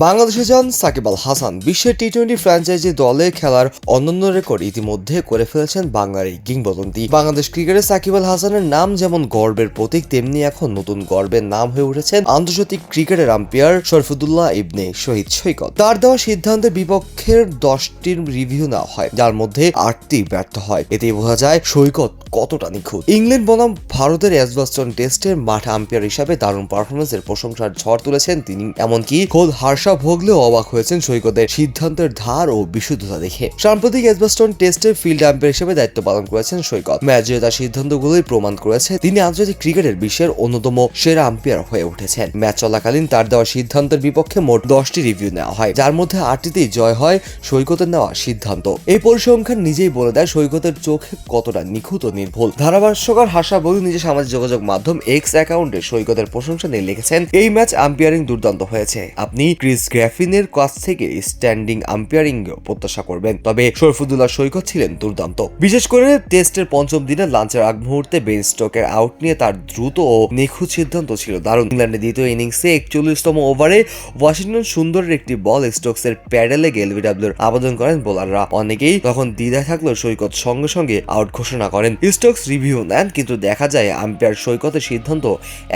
বাংলাদেশে যান সাকিব আল হাসান। বিশ্বের টি টোয়েন্টি ফ্র্যাঞ্চাইজি দলে খেলার অনন্য রেকর্ড ইতিমধ্যে করে ফেলেছেন বাংলার এই কিংবদন্তি। বাংলাদেশ ক্রিকেটে সাকিব আল হাসানের নাম যেমন গর্বের প্রতীক, তেমনি এখন নতুন গর্বের নাম হয়ে উঠেছেন আন্তর্জাতিক ক্রিকেটের আম্পায়ার শরফুদুল্লাহ ইবনে শহীদ সৈকত। তার দেওয়া সিদ্ধান্তে বিপক্ষের দশটির রিভিউ নেওয়া হয়, যার মধ্যে আটটি ব্যর্থ হয়। এতে বোঝা যায় সৈকত কতটা নিখুঁত? ইংল্যান্ড বনাম ভারতের এজবাস্টন টেস্টের মাঠ আম্পায়ার হিসাবে দারুণ পারফরমেন্সের প্রশংসার ঝড় তুলেছেন তিনি। এমনকি খোদ হার্ষা ভোগলেও অবাক হয়েছেন সৈকতের সিদ্ধান্তের ধার ও বিশুদ্ধতা দেখে। সাম্প্রতিক এজবাস্টন টেস্টের ফিল্ড আম্পায়ার হিসেবে দায়িত্ব পালন করেছেন সৈকত। ম্যাচে তার সিদ্ধান্তগুলোই প্রমাণ করেছে তিনি আন্তর্জাতিক ক্রিকেটের বিশ্বের অন্যতম সেরা আম্পায়ার হয়ে উঠেছেন। ম্যাচ চলাকালীন তার দেওয়া সিদ্ধান্তের বিপক্ষে মোট দশটি রিভিউ নেওয়া হয়, যার মধ্যে আটটিতেই জয় হয় সৈকতের নেওয়া সিদ্ধান্ত। এই পরিসংখ্যান নিজেই বলে দেয় সৈকতের চোখে কতটা নিখুঁত নির্ভুল ধারাভাষ্যকার হাসা বলু নিজের সামাজিক যোগাযোগ মাধ্যম এক্স অ্যাকাউন্টে সৈকতের প্রশংসা নিয়ে লিখেছেন, এই ম্যাচ আম্পায়ারিং দুর্দান্ত হয়েছে। আপনি ক্রিস গ্র্যাফিনের কাছ থেকে স্ট্যান্ডিং আম্পায়ারিং প্রত্যাশা করবেন। তবে শরফুদুল্লাহ সৈকত ছিলেন দুর্দান্ত। বিশেষ করে টেস্টের পঞ্চম দিনে লাঞ্চের আগ মুহূর্তে বেন স্টোকের আউট নিয়ে তার দ্রুত ও নিখুঁত সিদ্ধান্ত ছিল দারুণ। ইংল্যান্ডের দ্বিতীয় ইনিংসে একচল্লিশতম ওভারে ওয়াশিংটন সুন্দরের একটি বল স্টোকসের প্যাডেলে এলবিডব্লিউর আবেদন করেন বোলাররা। অনেকেই তখন দ্বিধায় থাকলেও সৈকত সঙ্গে সঙ্গে আউট ঘোষণা করেন। স্টোকস রিভিউ নেন, কিন্তু দেখা যায় আম্পায়ার সৈকতের সিদ্ধান্ত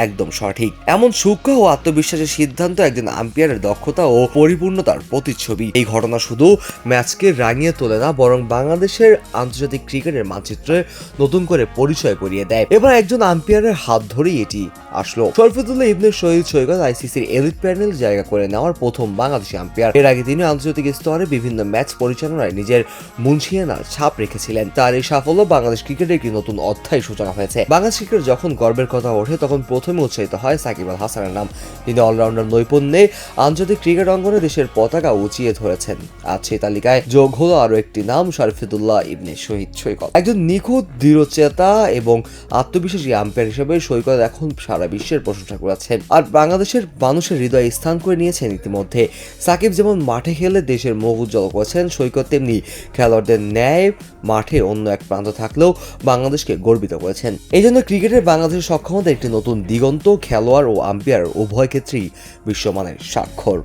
একদম সঠিক। এমন সূক্ষ্ম ও আত্মবিশ্বাসের সিদ্ধান্ত একজন আম্পায়ারের দক্ষতা ও পরিপূর্ণতার প্রতিচ্ছবি। এই ঘটনা শুধু ম্যাচকে রাঙিয়ে তোলে না, বরং বাংলাদেশের আন্তর্জাতিক ক্রিকেটের মানচিত্রে নতুন করে পরিচয় করিয়ে দেয়। এবার একজন আম্পায়ারের হাত ধরেই এটি আসলো। শরফুদুল্লাহ ইবনে শহীদ সৈকত আইসিসির এলিট প্যানেল জায়গা করে নেওয়ার প্রথম বাংলাদেশি আম্পায়ার এর আগে তিনি আন্তর্জাতিক স্তরে বিভিন্ন ম্যাচ পরিচালনায় নিজের মুন্সিয়ানার ছাপ রেখেছিলেন। তার এই সাফল্য বাংলাদেশ ক্রিকেটের একটি নতুন অধ্যায় সূচনা হয়েছে। বাংলাদেশ ক্রিকেট যখন গর্বের কথা ওঠে, তখন প্রথমে উৎসাহিত হয় সাকিব আল হাসানের নাম। তিনি অলরাউন্ডার নৈপুণ্যে আন্তর্জাতিক ক্রিকেট অঙ্গনে দেশের পতাকা উঁচিয়ে ধরেছেন। আজ সেই তালিকায় যোগ হলো আরও একটি নাম শরফিদুল্লাহ ইবনে শহীদ সৈকত। একজন নিখুঁত, দৃঢ়চেতা এবং আত্মবিশ্বাসী আম্পায়ার হিসেবে সৈকত এখন সারা বিশ্বের প্রশংসা করেছেন। আর বাংলাদেশের মানুষের হৃদয়ে স্থান করে নিয়েছেন ইতিমধ্যে। সাকিব যেমন মাঠে খেলে দেশের মুখ উজ্জ্বল করেছেন, সৈকত তেমনি খেলোয়াড়দের ন্যায় মাঠে অন্য এক প্রান্ত থাকলেও বাংলাদেশকে গর্বিত করেছেন। এই জন্য ক্রিকেটের বাংলাদেশের সক্ষমতা একটি নতুন দিগন্ত, খেলোয়াড় ও আম্পায়ার উভয় ক্ষেত্রেই বিশ্বমানের স্বাক্ষর।